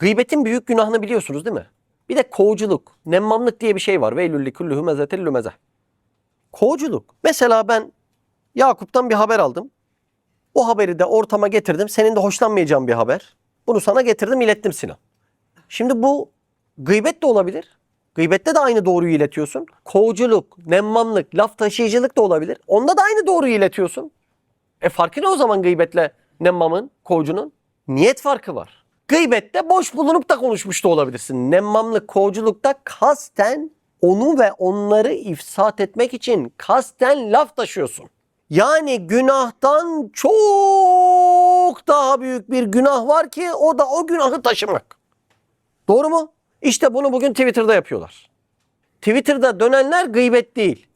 Gıybetin büyük günahını biliyorsunuz değil mi? Bir de kovuculuk, nemmamlık diye bir şey var. Veylülli kullu hümezetel lümeze. Kovuculuk. Mesela ben Yakup'tan bir haber aldım. O haberi de ortama getirdim. Senin de hoşlanmayacağın bir haber. Bunu sana getirdim, ilettim Sinan. Şimdi bu gıybet de olabilir. Gıybette de aynı doğruyu iletiyorsun. Kovuculuk, nemmamlık, laf taşıyıcılık da olabilir. Onda da aynı doğruyu iletiyorsun. E farkı ne o zaman gıybetle nemmamın, kovucunun? Niyet farkı var. Gıybette boş bulunup da konuşmuş da olabilirsin. Nemmamlık, kovuculukta kasten onu ve onları ifsat etmek için kasten laf taşıyorsun. Yani günahtan çok daha büyük bir günah var ki o da o günahı taşımak. Doğru mu? İşte bunu bugün Twitter'da yapıyorlar. Twitter'da dönenler gıybet değil.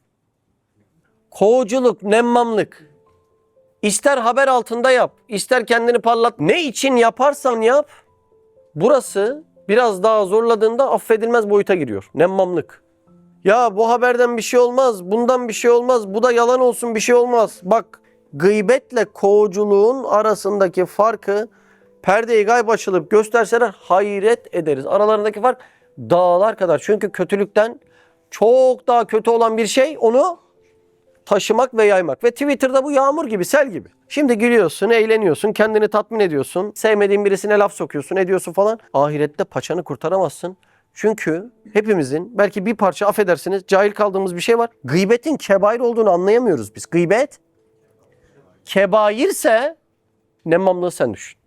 Kovuculuk, nemmamlık. İster haber altında yap, ister kendini parlat. Ne için yaparsan yap. Burası biraz daha zorladığında affedilmez boyuta giriyor. Nemmamlık. Ya bu haberden bir şey olmaz, bundan bir şey olmaz, bu da yalan olsun bir şey olmaz. Bak gıybetle kovuculuğun arasındaki farkı perdeyi gayb açılıp gösterseler hayret ederiz. Aralarındaki fark dağlar kadar. Çünkü kötülükten çok daha kötü olan bir şey onu taşımak ve yaymak. Ve Twitter'da bu yağmur gibi, sel gibi. Şimdi gülüyorsun, eğleniyorsun, kendini tatmin ediyorsun. Sevmediğin birisine laf sokuyorsun, ediyorsun falan. Ahirette paçanı kurtaramazsın. Çünkü hepimizin belki bir parça affedersiniz cahil kaldığımız bir şey var. Gıybetin kebair olduğunu anlayamıyoruz biz. Gıybet kebairse nemmamlığı sen düşün.